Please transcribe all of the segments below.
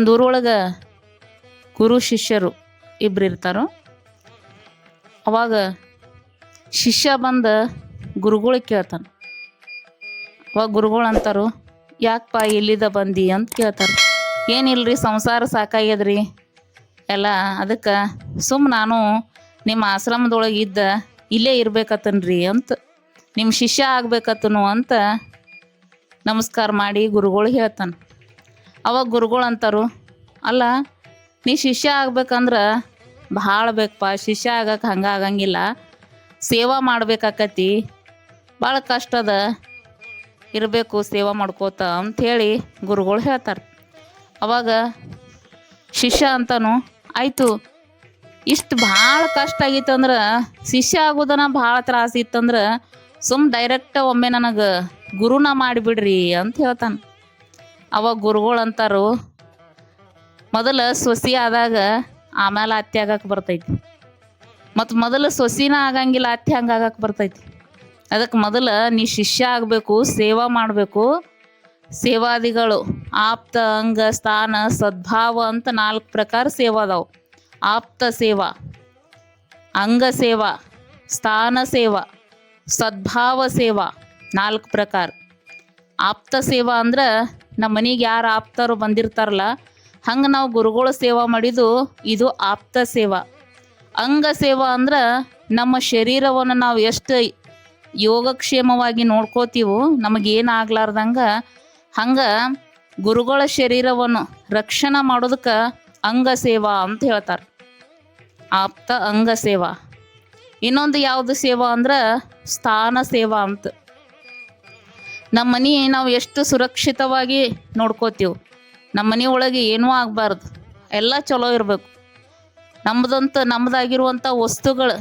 ಒಂದು ಊರೊಳಗೆ ಗುರು, ಶಿಷ್ಯರು ಇಬ್ರು ಇರ್ತಾರೋ, ಅವಾಗ ಶಿಷ್ಯ ಬಂದ ಗುರುಗಳಿಗೆ ಕೇಳ್ತಾನೆ. ಅವಾಗ ಗುರುಗಳು ಅಂತಾರು ಯಾಕಪ್ಪ ಇಲ್ಲಿದ ಬಂದಿ? ಅಂತ ಕೇಳ್ತಾರೆ. ಏನಿಲ್ರಿ ಸಂಸಾರ ಸಾಕಾಗ್ಯದ್ರಿ? ಎಲ್ಲ ಅದಕ್ಕೆ ಸುಮ್ಮ ನಾನು ನಿಮ್ಮ ಆಶ್ರಮದೊಳಗೆ ಇದ್ದ ಇಲ್ಲೇ ಇರ್ಬೇಕತ್ತನ್ರಿ ಅಂತ ನಿಮ್ಮ ಶಿಷ್ಯ ಆಗ್ಬೇಕತ್ತನು ಅಂತ ನಮಸ್ಕಾರ ಮಾಡಿ ಗುರುಗಳು ಹೇಳ್ತಾನೆ. ಅವಾಗ ಗುರುಗಳು ಅಂತಾರು, ಅಲ್ಲ, ನೀ ಶಿಷ್ಯ ಆಗ್ಬೇಕಂದ್ರೆ ಭಾಳ ಬೇಕಪ್ಪ ಶಿಷ್ಯ ಆಗಕ್ಕೆ ಹಂಗೆ ಆಗಂಗಿಲ್ಲ. ಸೇವಾ ಮಾಡಬೇಕಾಕತಿ, ಭಾಳ ಕಷ್ಟದ ಇರಬೇಕು, ಸೇವಾ ಮಾಡ್ಕೋತ ಅಂಥೇಳಿ ಗುರುಗಳು ಹೇಳ್ತಾರೆ. ಅವಾಗ ಶಿಷ್ಯ ಅಂತಾನು, ಆಯಿತು, ಇಷ್ಟು ಭಾಳ ಕಷ್ಟ ಆಗಿತ್ತಂದ್ರೆ ಶಿಷ್ಯ ಆಗೋದನ್ನ ಭಾಳ ತ್ರಾಸ ಇತ್ತಂದ್ರೆ ಸುಮ್ ಡೈರೆಕ್ಟ್ ಒಮ್ಮೆ ನನಗೆ ಗುರುನ ಮಾಡಿಬಿಡ್ರಿ ಅಂತ ಹೇಳ್ತಾನೆ. ಅವಾಗ ಗುರುಗಳು ಅಂತಾರು ಮೊದಲು ಸೊಸಿ ಆದಾಗ ಆಮೇಲೆ ಅತ್ತೆ ಆಗಕ್ಕೆ ಬರ್ತೈತಿ. ಮತ್ತು ಮೊದಲು ಸೊಸಿನ ಆಗಂಗಿಲ್ಲ ಅತ್ತೆ ಹಂಗೆ ಆಗಕ್ಕೆ ಬರ್ತೈತಿ. ಅದಕ್ಕೆ ಮೊದಲು ನೀ ಶಿಷ್ಯ ಆಗಬೇಕು, ಸೇವಾ ಮಾಡಬೇಕು. ಸೇವಾದಿಗಳು ಆಪ್ತ, ಅಂಗ, ಸ್ಥಾನ, ಸದ್ಭಾವ ಅಂತ ನಾಲ್ಕು ಪ್ರಕಾರ ಸೇವಾ ಅದಾವು. ಆಪ್ತ ಸೇವಾ, ಅಂಗ ಸೇವಾ, ಸ್ಥಾನ ಸೇವಾ, ಸದ್ಭಾವ ಸೇವಾ ನಾಲ್ಕು ಪ್ರಕಾರ. ಆಪ್ತ ಸೇವಾ ಅಂದ್ರೆ ನಮ್ಮ ಮನೆಗೆ ಯಾರು ಆಪ್ತರು ಬಂದಿರ್ತಾರಲ್ಲ, ಹಂಗೆ ನಾವು ಗುರುಗಳ ಸೇವಾ ಮಾಡಿದ್ದು ಇದು ಆಪ್ತ ಸೇವಾ. ಅಂಗ ಸೇವಾ ಅಂದ್ರೆ ನಮ್ಮ ಶರೀರವನ್ನು ನಾವು ಎಷ್ಟು ಯೋಗಕ್ಷೇಮವಾಗಿ ನೋಡ್ಕೋತೀವೋ ನಮಗೇನು ಆಗ್ಲಾರ್ದಂಗೆ, ಹಂಗೆ ಗುರುಗಳ ಶರೀರವನ್ನು ರಕ್ಷಣೆ ಮಾಡೋದಕ್ಕೆ ಅಂಗ ಸೇವಾ ಅಂತ ಹೇಳ್ತಾರೆ. ಆಪ್ತ ಅಂಗ ಸೇವಾ. ಇನ್ನೊಂದು ಯಾವುದು ಸೇವಾ ಅಂದ್ರೆ ಸ್ಥಾನ ಸೇವಾ ಅಂತ. ನಮ್ಮ ಮನೆ ನಾವು ಎಷ್ಟು ಸುರಕ್ಷಿತವಾಗಿ ನೋಡ್ಕೋತೀವಿ? ನಮ್ಮ ಮನೆ ಒಳಗೆ ಏನೂ ಆಗಬಾರ್ದು. ಎಲ್ಲ ಚಲೋ ಇರಬೇಕು. ನಮ್ಮದಂತ ನಮ್ಮದಾಗಿರುವಂಥ ವಸ್ತುಗಳು,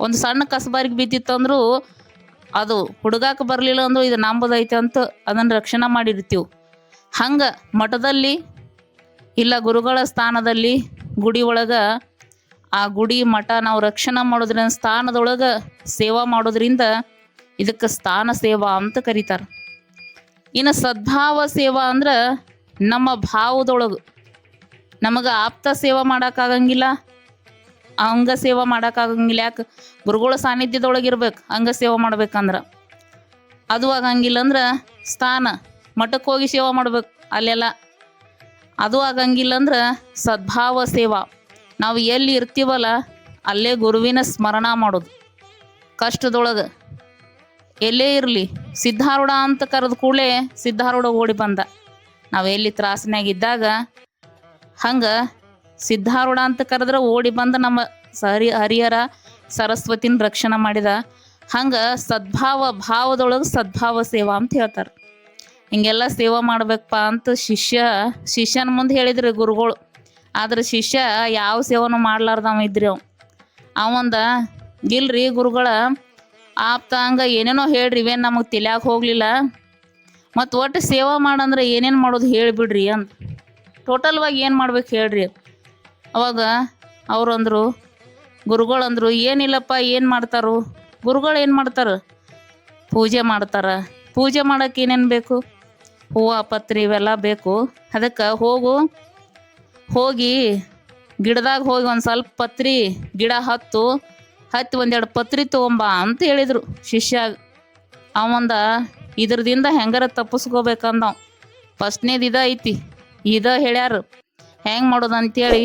ಒಂದು ಸಣ್ಣ ಕಸಬಾರಿಗೆ ಬಿದ್ದಿತ್ತಂದ್ರೂ ಅದು ಹುಡುಗಾಕ ಬರಲಿಲ್ಲ ಅಂದ್ರೂ ಇದು ನಂಬದೈತೆ ಅಂತ ಅದನ್ನು ರಕ್ಷಣೆ ಮಾಡಿರ್ತೀವಿ. ಹಂಗೆ ಮಠದಲ್ಲಿ ಇಲ್ಲ ಗುರುಗಳ ಸ್ಥಾನದಲ್ಲಿ ಗುಡಿ ಒಳಗೆ ಆ ಗುಡಿ ಮಠ ನಾವು ರಕ್ಷಣೆ ಮಾಡೋದ್ರಿಂದ ಸ್ಥಾನದೊಳಗೆ ಸೇವಾ ಮಾಡೋದ್ರಿಂದ ಇದಕ್ಕೆ ಸ್ಥಾನ ಸೇವಾ ಅಂತ ಕರೀತಾರೆ. ಇನ್ನು ಸದ್ಭಾವ ಸೇವಾ ಅಂದ್ರೆ ನಮ್ಮ ಭಾವದೊಳಗೆ. ನಮಗೆ ಆಪ್ತ ಸೇವಾ ಮಾಡೋಕ್ಕಾಗಂಗಿಲ್ಲ, ಅಂಗ ಸೇವಾ ಮಾಡೋಕ್ಕಾಗಂಗಿಲ್ಲ. ಯಾಕೆ? ಗುರುಗಳ ಸಾನ್ನಿಧ್ಯದೊಳಗೆ ಇರ್ಬೇಕು, ಅಂಗ ಸೇವಾ ಮಾಡ್ಬೇಕಂದ್ರೆ. ಅದು ಆಗಂಗಿಲ್ಲ ಅಂದ್ರೆ ಸ್ಥಾನ ಮಠಕ್ಕೆ ಹೋಗಿ ಸೇವಾ ಮಾಡ್ಬೇಕು ಅಲ್ಲೆಲ್ಲ. ಅದು ಆಗಂಗಿಲ್ಲ ಅಂದ್ರೆ ಸದ್ಭಾವ ಸೇವಾ. ನಾವು ಎಲ್ಲಿ ಇರ್ತೀವಲ್ಲ, ಅಲ್ಲೇ ಗುರುವಿನ ಸ್ಮರಣ ಮಾಡೋದು. ಕಷ್ಟದೊಳಗೆ. ಎಲ್ಲೇ ಇರಲಿ. ಸಿದ್ಧಾರೂಢ ಅಂತ ಕರೆದ ಕೂಡಲೇ ಸಿದ್ಧಾರೂಢ ಓಡಿ ಬಂದ. ನಾವು ಎಲ್ಲಿ ತ್ರಾಸಿನಾಗಿದ್ದಾಗ ಹಂಗೆ ಸಿದ್ಧಾರೂಢ ಅಂತ ಕರೆದ್ರೆ ಓಡಿ ಬಂದ ನಮ್ಮ ಸರಿ ಹರಿಹರ ಸರಸ್ವತಿನ ರಕ್ಷಣೆ ಮಾಡಿದ. ಹಂಗೆ ಸದ್ಭಾವ ಭಾವದೊಳಗೆ ಸದ್ಭಾವ ಸೇವಾ ಅಂತ ಹೇಳ್ತಾರೆ. ಹಿಂಗೆಲ್ಲ ಸೇವಾ ಮಾಡ್ಬೇಕಪ್ಪ ಅಂತ ಶಿಷ್ಯ ಶಿಷ್ಯನ ಮುಂದೆ ಹೇಳಿದ್ರಿ ಗುರುಗಳು. ಆದ್ರೆ ಶಿಷ್ಯ ಯಾವ ಸೇವನೂ ಮಾಡ್ಲಾರ್ದವ ಇದ್ರಿ ಅವ. ಅವಂದ ಇಲ್ರಿ ಗುರುಗಳ ಆಪ್ತ ಹಂಗ ಏನೇನೋ ಹೇಳ್ರಿ, ಇವೇನು ನಮಗೆ ತಿಳಿಯಾಕ ಹೋಗಲಿಲ್ಲ. ಮತ್ತು ಒಟ್ಟು ಸೇವಾ ಮಾಡಂದ್ರೆ ಏನೇನು ಮಾಡೋದು ಹೇಳಿಬಿಡ್ರಿ ಅಂತ ಟೋಟಲ್ವಾಗಿ ಏನು ಮಾಡ್ಬೇಕು ಹೇಳ್ರಿ. ಅವಾಗ ಅವ್ರು ಅಂದರು, ಗುರುಗಳು ಅಂದರು, ಏನಿಲ್ಲಪ್ಪ, ಏನು ಮಾಡ್ತಾರು. ಗುರುಗಳು ಏನು ಮಾಡ್ತಾರೆ? ಪೂಜೆ ಮಾಡ್ತಾರೆ. ಪೂಜೆ ಮಾಡೋಕೆ ಏನೇನು ಬೇಕು? ಹೂವು ಪತ್ರಿ ಇವೆಲ್ಲ ಬೇಕು. ಅದಕ್ಕೆ ಹೋಗು. ಹೋಗಿ ಗಿಡದಾಗ ಹೋಗಿ ಒಂದು ಸ್ವಲ್ಪ ಪತ್ರಿ ಗಿಡ ಹತ್ತು. ಹತ್ತಿ ಒಂದೆರಡು ಪತ್ರಿ ತೊಗೊಂಬಾ ಅಂತ ಹೇಳಿದರು ಶಿಷ್ಯ. ಅವಂದ ಇದ್ರದಿಂದ ಹೆಂಗಾರ ತಪ್ಪಿಸ್ಕೋಬೇಕಂದವ್. ಫಸ್ಟ್ನೇದು ಇದ ಐತಿ. ಇದ ಹೇಳ್ಯಾರ. ಹೆಂಗೆ ಮಾಡೋದು ಅಂತೇಳಿ.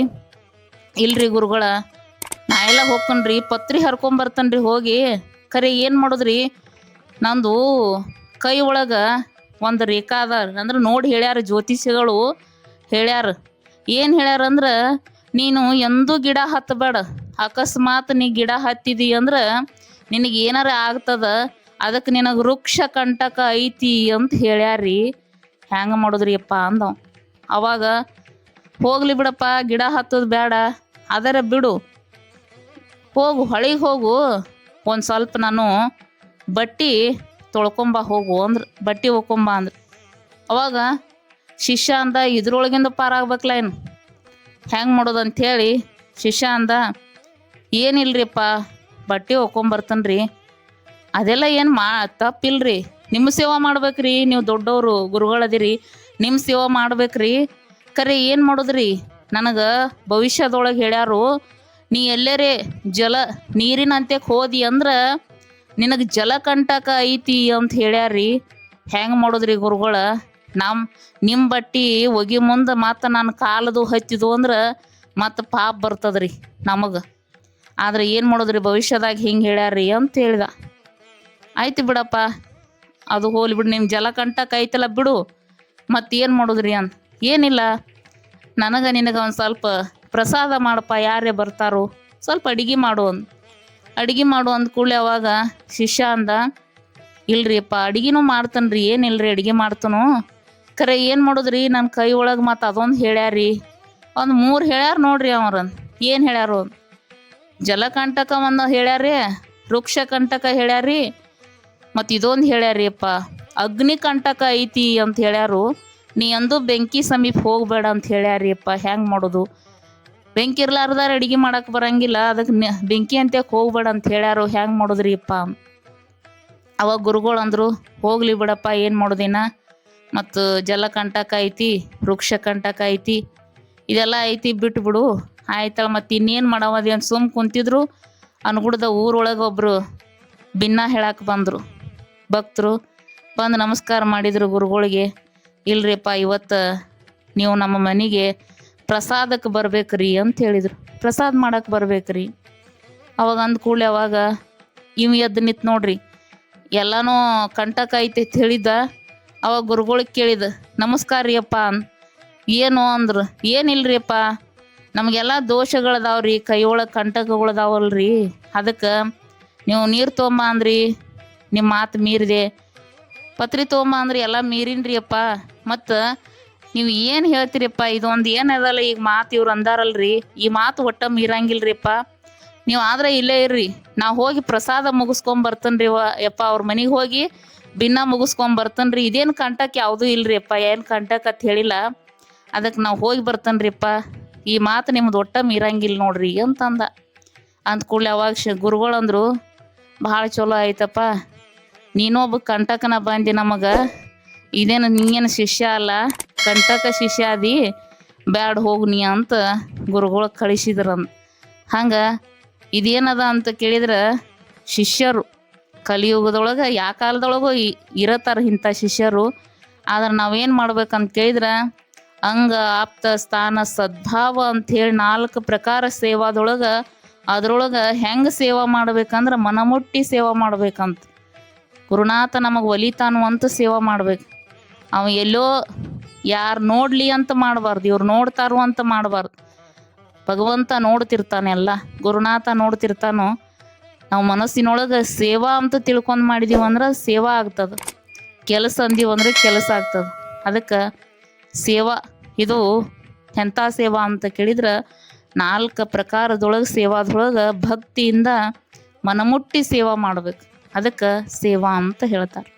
ಇಲ್ರಿ ಗುರುಗಳ, ನಾ ಎಲ್ಲ ಹೋಗ್ಕನ್ರಿ ಪತ್ರಿ ಹರ್ಕೊಂಬರ್ತನ್ರಿ ಹೋಗಿ. ಖರೆ ಏನು ಮಾಡೋದ್ರಿ? ನಂದು ಕೈ ಒಳಗೆ ಒಂದು ರೇಖಾ ಅದ. ಅಂದ್ರೆ ನೋಡಿ ಹೇಳ್ಯಾರ ಜ್ಯೋತಿಷಿಗಳು ಹೇಳ್ಯಾರ. ಏನು ಹೇಳ್ಯಾರಂದ್ರೆ ನೀನು ಎಂದೂ ಗಿಡ ಹತ್ತಬೇಡ ಅಕಸ್ಮಾತ್ ನೀ ಗಿಡ ಹತ್ತಿದಿ ಅಂದ್ರೆ ನಿನಗೆ ಏನಾರ ಆಗ್ತದ ಅದಕ್ಕೆ ನಿನಗೆ ವೃಕ್ಷ ಕಂಟಕ ಐತಿ ಅಂತ ಹೇಳ್ಯಾರಿ ಹ್ಯಾಂಗೆ ಮಾಡೋದ್ರಿ ಅಪ್ಪ ಅಂದವ. ಅವಾಗ ಹೋಗ್ಲಿ ಬಿಡಪ್ಪ, ಗಿಡ ಹತ್ತದ ಬೇಡ ಅದರ ಬಿಡು. ಹೋಗು, ಹೊಳಿಗೆ ಹೋಗು. ಒಂದು ಸ್ವಲ್ಪ ನಾನು ಬಟ್ಟಿ ತೊಳ್ಕೊಂಬ ಹೋಗು ಅಂದ್ರೆ, ಬಟ್ಟೆ ಒಕ್ಕೊಂಬ ಅಂದ್ರೆ. ಅವಾಗ ಶಿಷ್ಯ ಅಂದ, ಇದ್ರೊಳಗಿಂದ ಪಾರಾಗ್ಬೇಕಲ್ಲ ಏನು? ಹೆಂಗೆ ಮಾಡೋದು ಅಂಥೇಳಿ ಶಿಷ್ಯ ಅಂದ ಏನಿಲ್ರಿಪ್ಪ? ಬಟ್ಟೆ ಒಕ್ಕೊಂಬರ್ತನ್ರಿ. ಅದೆಲ್ಲ ಏನು ಮಾ, ತಪ್ಪಿಲ್ರಿ. ನಿಮ್ಮ ಸೇವಾ ಮಾಡ್ಬೇಕ್ರಿ, ನೀವು ದೊಡ್ಡವರು ಗುರುಗಳದಿರಿ ನಿಮ್ಮ ಸೇವಾ ಮಾಡ್ಬೇಕ್ರಿ. ಖರೆ ಏನು ಮಾಡೋದ್ರಿ? ನನಗೆ ಭವಿಷ್ಯದೊಳಗೆ ಹೇಳ್ಯಾರು, ನೀ ಎಲ್ಲರೇ ಜಲ ನೀರಿನಂತೆ ಹೋದಿ ಅಂದ್ರೆ ನಿನಗೆ ಜಲಕಂಟಕ ಐತಿ ಅಂತ ಹೇಳ್ಯಾರಿ. ಹೆಂಗೆ ಮಾಡೋದ್ರಿ ಗುರುಗಳ? ನಮ್ಮ ನಿಮ್ಮ ಬಟ್ಟಿ ಒಗಿ ಮುಂದೆ ಮತ್ತು ನನ್ನ ಕಾಲದು ಹತ್ತಿದು ಅಂದ್ರೆ ಮತ್ತು ಪಾಪ ಬರ್ತದ್ರಿ ನಮಗೆ. ಆದ್ರೆ ಏನು ಮಾಡೋದ್ರಿ ಭವಿಷ್ಯದಾಗ ಹಿಂಗೆ ಹೇಳ್ಯಾರಿ ಅಂತ ಹೇಳ್ದ. ಆಯ್ತು ಬಿಡಪ್ಪ, ಅದು ಹೋಲಿ ಬಿಡು ನಿಮ್ಮ ಜಲಕಂಟಕ ಐತಲ್ಲ ಬಿಡು ಮತ್ತೇನು ಮಾಡೋದ್ರಿ ಅಂತ. ಏನಿಲ್ಲ, ನನಗೆ ನಿನಗೆ ಒಂದು ಸ್ವಲ್ಪ ಪ್ರಸಾದ ಮಾಡಪ್ಪ ಯಾರೇ ಬರ್ತಾರೋ, ಸ್ವಲ್ಪ ಅಡುಗೆ ಮಾಡು ಅಂದ್. ಅಡುಗೆ ಮಾಡು ಅಂದ ಕೂಡಲೇ ಅವಾಗ ಶಿಷ್ಯ ಅಂದ ಇಲ್ರಿ ಅಪ್ಪ ಅಡಿಗೆನೂ ಮಾಡ್ತಾನೆ ರೀ ಏನಿಲ್ರಿ ಅಡಿಗೆ ಮಾಡ್ತಾನು. ಖರೆ ಏನು ಮಾಡೋದ್ರಿ ನನ್ನ ಕೈ ಒಳಗೆ ಮತ್ತು ಅದೊಂದು ಹೇಳ್ಯಾರಿ ಒಂದು ಮೂರು ಹೇಳ್ಯಾರ ನೋಡ್ರಿ ಅವ್ರನ್, ಏನು ಹೇಳ್ಯಾರು ಅಂದ್ ಜಲಕಂಟಕ ಒಂದು ಹೇಳ್ಯಾರಿ ವೃಕ್ಷ ಕಂಟಕ ಹೇಳ್ಯಾರಿ ಮತ್ತು ಇದೊಂದು ಹೇಳ್ಯಾರಿ ಅಪ್ಪ ಅಗ್ನಿ ಕಂಟಕ ಐತಿ ಅಂತ ಹೇಳ್ಯಾರು. ನೀ ಅಂದು ಬೆಂಕಿ ಸಮೀಪ ಹೋಗಬೇಡ ಅಂತ ಹೇಳ್ಯಾರಿ ಅಪ್ಪ ಹೆಂಗೆ ಮಾಡೋದು? ಬೆಂಕಿ ಇರ್ಲಾರ್ದಾರ ಅಡಿಗೆ ಮಾಡಕ್ಕೆ ಬರಂಗಿಲ್ಲ ಅದಕ್ಕೆ ಬೆಂಕಿ ಅಂತ ಹೋಗ್ಬೇಡ ಅಂತ ಹೇಳ್ಯಾರು ಹೆಂಗೆ ಮಾಡೋದ್ರಿ ಅಪ್ಪ? ಅವಾಗ ಗುರುಗಳು ಅಂದರು, ಹೋಗ್ಲಿ ಬಿಡಪ್ಪ, ಏನು ಮಾಡೋದಿನ ಮತ್ತು ಜಲಕಂಟಕ ಐತಿ ವೃಕ್ಷ ಕಂಟಕ ಐತಿ, ಇದೆಲ್ಲ ಐತಿ ಬಿಟ್ಟು ಆಯ್ತಳ, ಮತ್ತು ಇನ್ನೇನು ಮಾಡವದಿ ಅಂತ ಸುಮ್ ಕುಂತಿದ್ರು. ಅನ್ಗುಡ್ದ ಊರೊಳಗೆ ಒಬ್ಬರು ಭಿನ್ನ ಹೇಳಕ್ಕೆ ಬಂದರು. ಭಕ್ತರು ಬಂದು ನಮಸ್ಕಾರ ಮಾಡಿದ್ರು ಗುರುಗಳಿಗೆ. ಇಲ್ರಿಪ್ಪ, ಇವತ್ತು ನೀವು ನಮ್ಮ ಮನೆಗೆ ಪ್ರಸಾದಕ್ಕೆ ಬರ್ಬೇಕ್ರಿ ಅಂತ ಹೇಳಿದರು. ಪ್ರಸಾದ ಮಾಡಕ್ಕೆ ಬರ್ಬೇಕ್ರಿ. ಅವಾಗ ಅಂದ ಕೂಡಲೇ ಅವಾಗ ಇವ್ ಎದ್ದು ನಿಂತು ನೋಡ್ರಿ. ಎಲ್ಲನೂ ಕಂಟಕ ಐತೆ ಅಂತ ಹೇಳಿದ್ದ. ಅವಾಗ ಗುರುಗಳಿಗೆ ಕೇಳಿದ ನಮಸ್ಕಾರ ರೀ ಅಪ್ಪ ಏನು ಅಂದ್ರು ಏನಿಲ್ರಿ ಅಪ್ಪ ನಮಗೆಲ್ಲ ದೋಷಗಳದಾವ್ರಿ ಕೈ ಒಳಗೆ ಕಂಟಕಗಳದಾವಲ್ರಿ. ಅದಕ್ಕೆ ನೀವು ನೀರು ತೊಗೊಂಬ ಅಂದ್ರಿ ನಿಮ್ಮ ಮಾತು ಮೀರಿದೆ. ಪತ್ರಿ ತೊಗೊಂಬ ಅಂದ್ರಿ, ಎಲ್ಲ ಮೀರಿನ್ರಿ ಅಪ್ಪ. ಮತ್ತು ನೀವು ಏನು ಹೇಳ್ತೀರಪ್ಪ, ಇದೊಂದು ಏನದಲ್ಲ ಈಗ ಮಾತು ಇವ್ರು ಅಂದಾರಲ್ರಿ. ಈ ಮಾತು ಒಟ್ಟ ಮೀರಂಗಿಲ್ರಿ ಅಪ್ಪ. ನೀವು ಆದ್ರೆ ಇಲ್ಲೇ ಇರ್ರಿ. ನಾ ಹೋಗಿ ಪ್ರಸಾದ ಮುಗಿಸ್ಕೊಂಡ್ ಬರ್ತನ್ರಿ ಯಪ್ಪ ಅವ್ರ ಮನೆಗೆ ಹೋಗಿ ಭಿನ್ನ ಮುಗಿಸ್ಕೊಂಡ್ ಬರ್ತನ್ರಿ. ಇದೇನು ಕಂಟಕ್ ಯಾವುದೂ ಇಲ್ರಿ ಅಪ್ಪ, ಏನು ಕಂಟಕ್ ಅಂತ ಹೇಳಿಲ್ಲ. ಅದಕ್ಕೆ ನಾವು ಹೋಗಿ ಬರ್ತೇನೆ ರೀ ಅಪ್ಪ. ಈ ಮಾತು ನಿಮ್ದು ಒಟ್ಟ ಮೀರಂಗಿಲ್ಲ ನೋಡ್ರಿ ಅಂತಂದ. ಅಂದ ಕೂಡಲೇ ಅವಾಗ ಶ ಗುರುಗಳಂದ್ರು ಭಾಳ ಚಲೋ ಆಯ್ತಪ್ಪ. ನೀನೊಬ್ಬ ಕಂಟಕನ ಬಂದಿ ನಮಗೆ. ಇದೇನು ನೀನು ಶಿಷ್ಯ ಅಲ್ಲ, ಕಂಟಕ ಶಿಷ್ಯ ಅದಿ ಬ್ಯಾಡ ಹೋಗು ನೀ ಅಂತ ಗುರುಗಳು ಕಳಿಸಿದ್ರಂತ ಹಂಗೆ ಇದೇನದ ಅಂತ ಕೇಳಿದ್ರೆ ಶಿಷ್ಯರು. ಕಲಿಯುಗದೊಳಗೆ ಯಾ ಕಾಲದೊಳಗೂ ಇರತ್ತಾರ ಇಂಥ ಶಿಷ್ಯರು. ಆದ್ರೆ ನಾವೇನು ಮಾಡ್ಬೇಕಂತ ಕೇಳಿದ್ರೆ ಅಂಗ, ಆಪ್ತ, ಸ್ಥಾನ, ಸದ್ಭಾವ ಅಂಥೇಳಿ ನಾಲ್ಕು ಪ್ರಕಾರ ಸೇವಾದೊಳಗೆ ಅದ್ರೊಳಗೆ ಹೆಂಗೆ ಸೇವಾ ಮಾಡ್ಬೇಕಂದ್ರೆ ಮನಮುಟ್ಟಿ ಸೇವಾ ಮಾಡ್ಬೇಕಂತ. ಗುರುನಾಥ ನಮಗೆ ಒಲಿತಾನು ಅಂತ ಸೇವಾ ಮಾಡ್ಬೇಕು. ಅವ ಎಲ್ಲೋ ಯಾರು ನೋಡಲಿ ಅಂತ ಮಾಡಬಾರ್ದು, ಇವ್ರು ನೋಡ್ತಾರೋ ಅಂತ ಮಾಡಬಾರ್ದು. ಭಗವಂತ ನೋಡ್ತಿರ್ತಾನೆ ಎಲ್ಲ ಗುರುನಾಥ ನೋಡ್ತಿರ್ತಾನೋ, ನಾವು ಮನಸ್ಸಿನೊಳಗೆ ಸೇವಾ ಅಂತ ತಿಳ್ಕೊಂಡು ಮಾಡಿದೀವಂದ್ರೆ ಸೇವಾ ಆಗ್ತದೆ. ಕೆಲಸ ಅಂದೀವಂದ್ರೆ ಕೆಲಸ ಆಗ್ತದೆ. ಅದಕ್ಕೆ ಸೇವಾ, ಇದು ಎಂಥ ಸೇವಾ ಅಂತ ಕೇಳಿದ್ರೆ ನಾಲ್ಕು ಪ್ರಕಾರದೊಳಗೆ, ಸೇವಾದೊಳಗೆ ಭಕ್ತಿಯಿಂದ ಮನಮುಟ್ಟಿ ಸೇವಾ ಮಾಡ್ಬೇಕು. ಅದಕ್ಕೆ ಸೇವಾ ಅಂತ ಹೇಳ್ತಾರೆ.